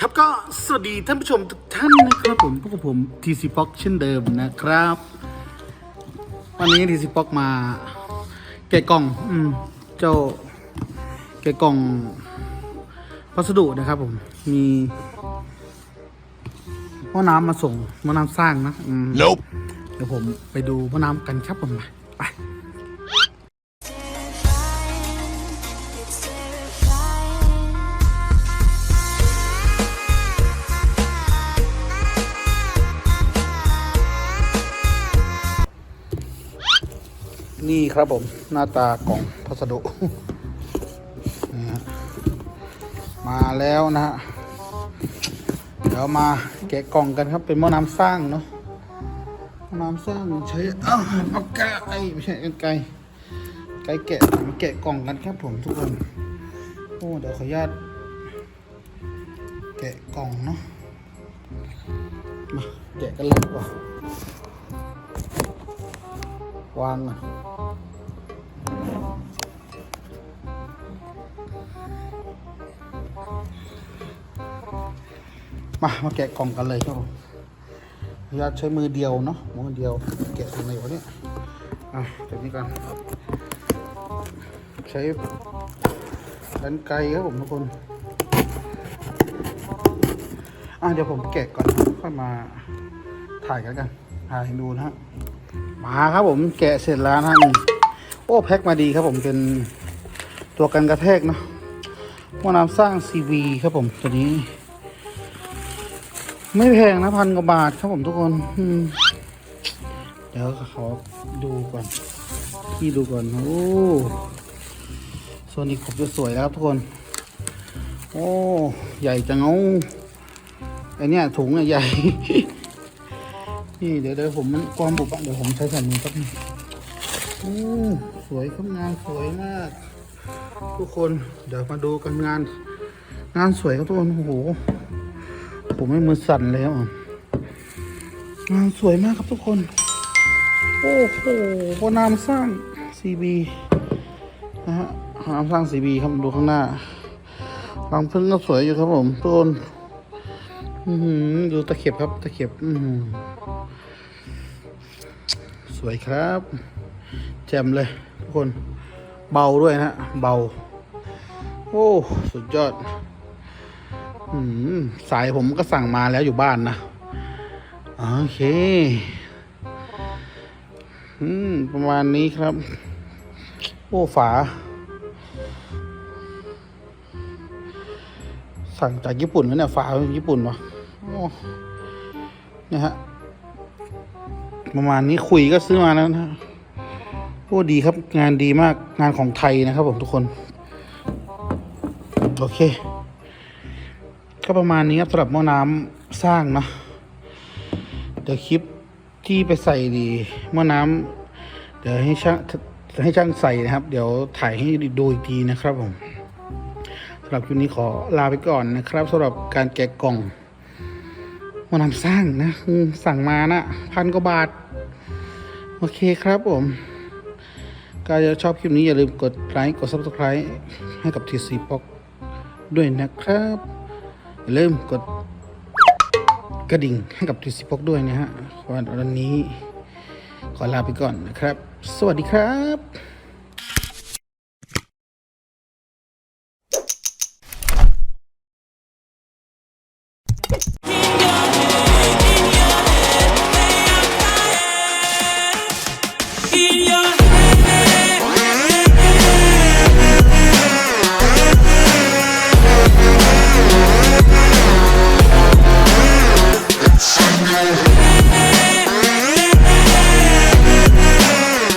ครับก็สวัสดีท่านผู้ชมทุกท่านนะครับผมพวกบผมทีซีพ็อกเช่นเดิมนะครับ วันนี้ทีซีพ็อกมา แกะกล่อง อืม เจ้า แกะกล่องพัสดุนะครับผม มีหม้อน้ำมาส่งหม้อน้ำสร้างนะ อืม Nope. เดี๋ยวผมไปดูหม้อน้ำกันครับผมไป นี่ครับผมหน้าตากล่องพัสดุมาแล้วนะฮะเดี๋ยวมาแกะกล่องกันครับเป็นหม้อน้ำสร้างเนาะหม้อน้ำสร้างใช้เอ้าเอาแกะไอไม่ใช่กันไกลไกลแกะมาแกะกล่องกันครับผมทุกคนโอ้เดี๋ยวขออนุญาตแกะกล่องเนาะมาแกะกันเลยดีกว่าวางอะ มามาแกะกล่องกันเลยครับผมพยายามใช้มือเดียวเนาะมือเดียวแกะตรงไหนวะเนี่ยอะจากนี้กันใช้ดันไกลครับผมทุกคนอะเดี๋ยวผมแกะก่อนค่อยมาถ่ายกันกันถ่ายให้ดูนะฮะมาครับผมแกะเสร็จแล้วนะนี่โอ้แพ็คมาดีครับผมเป็นตัวกันกระแทกเนาะหม้อน้ำสร้าง CV ครับผมตัวนี้ ไม่แพงนะพันกว่าบาทครับผมทุกคนเดี๋ยวขอดูก่อนพี่ดูก่อนโอ้โซนิกผมจะสวยแล้วทุกคน โอ้ ใหญ่จังเอาไอเนี้ยถุงใหญ่ นี่เดี๋ยวเดี๋ยวผมมันความบุบเดี๋ยวผมใช้แผ่นมือแป๊บนึงโอ้สวยครับงานสวยมาก ทุกคนเดี๋ยวมาดูกันงาน งานสวยครับทุกคนโอ้โห ผมไม่มือสั่นแล้วงานสวยมากครับทุกคน โอ้โหพนามสร้าง CB นะฮะนามสร้าง CB ครับดูข้างหน้ารังพึ่งก็สวยอยู่ครับผมทุกคนดูตะเข็บครับตะเข็บสวยครับ แจ่มเลยทุกคน เบาด้วยนะฮะเบา โอ้ สุดยอด สายผมก็สั่งมาแล้วอยู่บ้านนะ โอเค อืม ประมาณนี้ครับ โอ้ฝา สั่งจากญี่ปุ่นนะเนี่ย ฝาญี่ปุ่นวะนี่ยฮะ ประมาณนี้คุยก็ซื้อมาแล้วนะฮะโอ้ดีครับ งานดีมากงานของไทยนะครับผมทุกคน โอเค ก็ประมาณนี้ครับสำหรับหม้อน้ำสร้างเนาะเดี๋ยวคลิปที่ไปใส่ดีหม้อน้ำเดี๋ยวให้ช่างให้ช่างใส่นะครับ เดี๋ยวถ่ายให้ดูอีกทีนะครับผมสำหรับคลิปนี้ขอลาไปก่อนนะครับสำหรับการแกะกล่องหม้อน้ำสร้างนะอืมสั่งมานะพันกว่าบาท โอเคครับผมก็จะชอบคลิปนี้อย่าลืมกดไลค์กด subscribe ให้กับ TC p o c ด้วยนะครับ อย่าลืมกดกระดิ่งให้กับทิสิพกด้วยนะฮะวันนี้ขอลาไปก่อนนะครับ สวัสดีครับ